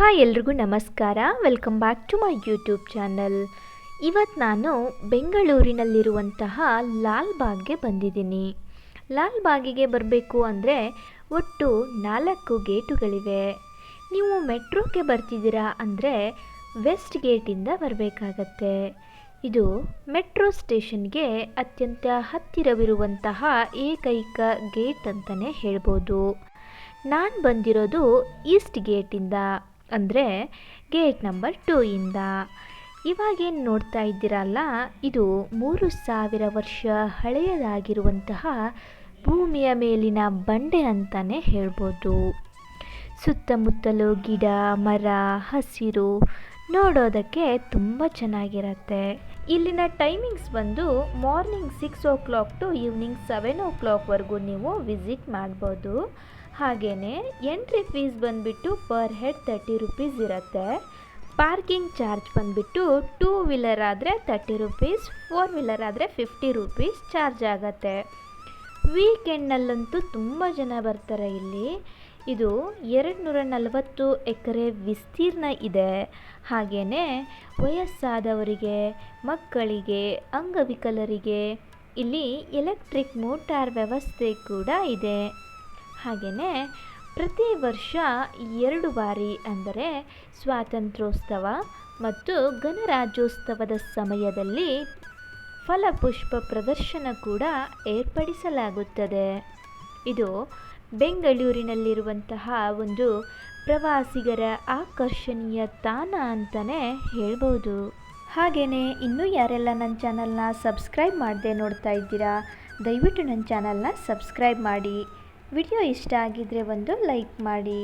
Hi ಎಲ್ರಿಗೂ ನಮಸ್ಕಾರ. Welcome back to my YouTube channel ಇವತ್ತು ನಾನು ಬೆಂಗಳೂರಿನಲ್ಲಿರುವಂತಹ ಲಾಲ್ಬಾಗ್ಗೆ ಬಂದಿದ್ದೀನಿ. ಲಾಲ್ಬಾಗಿಗೆ ಬರಬೇಕು ಅಂದರೆ ಒಟ್ಟು ನಾಲ್ಕು ಗೇಟುಗಳಿವೆ. ನೀವು ಮೆಟ್ರೋಗೆ ಬರ್ತಿದ್ದೀರಾ ಅಂದರೆ ವೆಸ್ಟ್ ಗೇಟಿಂದ ಬರಬೇಕಾಗತ್ತೆ. ಇದು ಮೆಟ್ರೋ ಸ್ಟೇಷನ್ಗೆ ಅತ್ಯಂತ ಹತ್ತಿರವಿರುವಂತಹ ಏಕೈಕ ಗೇಟ್ ಅಂತಲೇ ಹೇಳ್ಬೋದು. ನಾನು ಬಂದಿರೋದು ಈಸ್ಟ್ ಗೇಟಿಂದ. ಅಂದರೆ ಗೇಟ್ ನಂಬರ್ ಟೂ ಇಂದ. ಇವಾಗೇನು ನೋಡ್ತಾ ಇದ್ದೀರಲ್ಲ, ಇದು ಮೂರು ಸಾವಿರ ವರ್ಷ ಹಳೆಯದಾಗಿರುವಂತಹ ಭೂಮಿಯ ಮೇಲಿನ ಬಂಡೆ ಅಂತಲೇ ಹೇಳ್ಬೋದು. ಸುತ್ತಮುತ್ತಲು ಗಿಡ, ಮರ, ಹಸಿರು ನೋಡೋದಕ್ಕೆ ತುಂಬ ಚೆನ್ನಾಗಿರತ್ತೆ. ಇಲ್ಲಿನ ಟೈಮಿಂಗ್ಸ್ ಬಂದು morning six o'clock to evening seven ಓ ಕ್ಲಾಕ್ವರೆಗೂ ನೀವು ವಿಸಿಟ್ ಮಾಡ್ಬೋದು. ಹಾಗೆಯೇ ಎಂಟ್ರಿ ಫೀಸ್ ಬಂದುಬಿಟ್ಟು ಪರ್ ಹೆಡ್ ತರ್ಟಿ ರುಪೀಸ್ ಇರುತ್ತೆ. ಪಾರ್ಕಿಂಗ್ ಚಾರ್ಜ್ ಬಂದುಬಿಟ್ಟು ಟೂ ವೀಲರ್ ಆದರೆ ತರ್ಟಿ ರುಪೀಸ್ ಫೋರ್ ವೀಲರ್ ಆದರೆ ಫಿಫ್ಟಿ ರುಪೀಸ್ ಚಾರ್ಜ್ ಆಗುತ್ತೆ. ವೀಕೆಂಡ್ನಲ್ಲಂತೂ ತುಂಬ ಜನ ಬರ್ತಾರೆ ಇಲ್ಲಿ. ಇದು ಎರಡು ನೂರ ನಲವತ್ತು ಎಕರೆ ವಿಸ್ತೀರ್ಣ ಇದೆ. ಹಾಗೆಯೇ ವಯಸ್ಸಾದವರಿಗೆ, ಮಕ್ಕಳಿಗೆ, ಅಂಗವಿಕಲರಿಗೆ ಇಲ್ಲಿ ಎಲೆಕ್ಟ್ರಿಕ್ ಮೋಟಾರ್ ವ್ಯವಸ್ಥೆ ಕೂಡ ಇದೆ. ಹಾಗೆಯೇ ಪ್ರತಿ ವರ್ಷ ಎರಡು ಬಾರಿ ಅಂದರೆ ಸ್ವಾತಂತ್ರ್ಯೋತ್ಸವ ಮತ್ತು ಗಣರಾಜ್ಯೋತ್ಸವದ ಸಮಯದಲ್ಲಿ ಫಲಪುಷ್ಪ ಪ್ರದರ್ಶನ ಕೂಡ ಏರ್ಪಡಿಸಲಾಗುತ್ತದೆ. ಇದು ಬೆಂಗಳೂರಿನಲ್ಲಿರುವಂತಹ ಒಂದು ಪ್ರವಾಸಿಗರ ಆಕರ್ಷಣೀಯ ತಾಣ ಅಂತಲೇ ಹೇಳ್ಬೋದು. ಹಾಗೆಯೇ ಇನ್ನೂ ಯಾರೆಲ್ಲ ನನ್ನ ಚಾನಲ್ನ ಸಬ್ಸ್ಕ್ರೈಬ್ ಮಾಡದೆ ನೋಡ್ತಾ ಇದ್ದೀರಾ, ದಯವಿಟ್ಟು ನನ್ನ ಚಾನಲ್ನ ಸಬ್ಸ್ಕ್ರೈಬ್ ಮಾಡಿ. ವಿಡಿಯೋ ಇಷ್ಟ ಆಗಿದ್ದರೆ ಒಂದು ಲೈಕ್ ಮಾಡಿ.